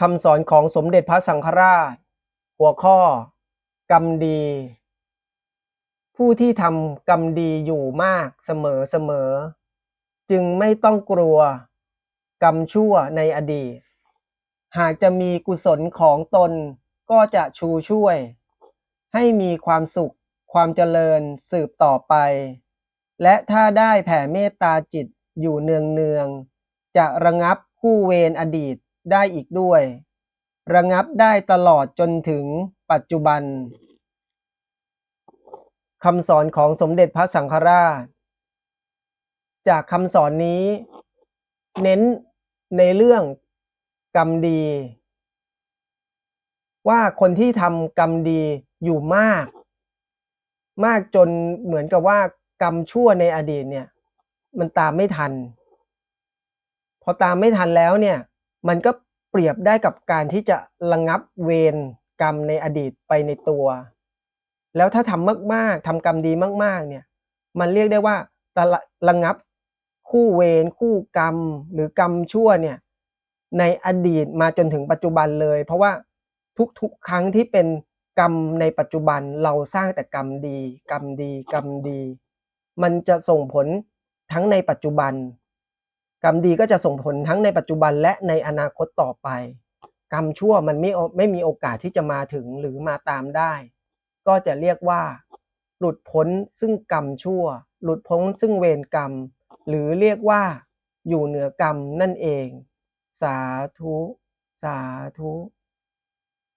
คำสอนของสมเด็จพระสังฆราช หัวข้อ กรรมดี ผู้ที่ทำกรรมดีอยู่มากเสมอเสมอ จึงไม่ต้องกลัว กรรมชั่วในอดีต หากจะมีกุศลของตนก็จะชูช่วย ให้มีความสุขความเจริญสืบต่อไป และถ้าได้แผ่เมตตาจิตอยู่เนืองเนืองๆจะระงับคู่เวรอดีต ได้อีกด้วย ระงับได้ตลอดจนถึงปัจจุบันคำสอนของสมเด็จพระสังฆราช จากคำสอนนี้ เน้นในเรื่องกรรมดี ว่าคนที่ทำกรรมดีอยู่มาก มากจนเหมือนกับว่ากรรมชั่วในอดีตเนี่ย มันตามไม่ทัน พอตามไม่ทันแล้วเนี่ย มันก็เปรียบได้กับการที่จะระงับเวรกรรมในอดีตไปในตัว แล้วถ้าทำมากๆทำกรรมดีมากๆเนี่ยมันเรียกได้ว่าตะละระงับคู่เวรคู่กรรมหรือกรรมชั่วเนี่ยในอดีตมาจนถึงปัจจุบันเลย เพราะว่าทุกๆ ครั้งที่เป็นกรรมในปัจจุบันเราสร้างแต่กรรมดี กรรมดี กรรมดี มันจะส่งผลทั้งในปัจจุบัน กรรมดีก็จะส่งผลทั้งในปัจจุบันและในอนาคตต่อไป กรรมชั่วมันไม่ไม่มีโอกาสที่จะมาถึงหรือมาตามได้ ก็จะเรียกว่า หลุดพ้นซึ่งกรรมชั่ว หลุดพ้นซึ่งเวรกรรม หรือเรียกว่า อยู่เหนือกรรมนั่นเอง สาธุ สาธุ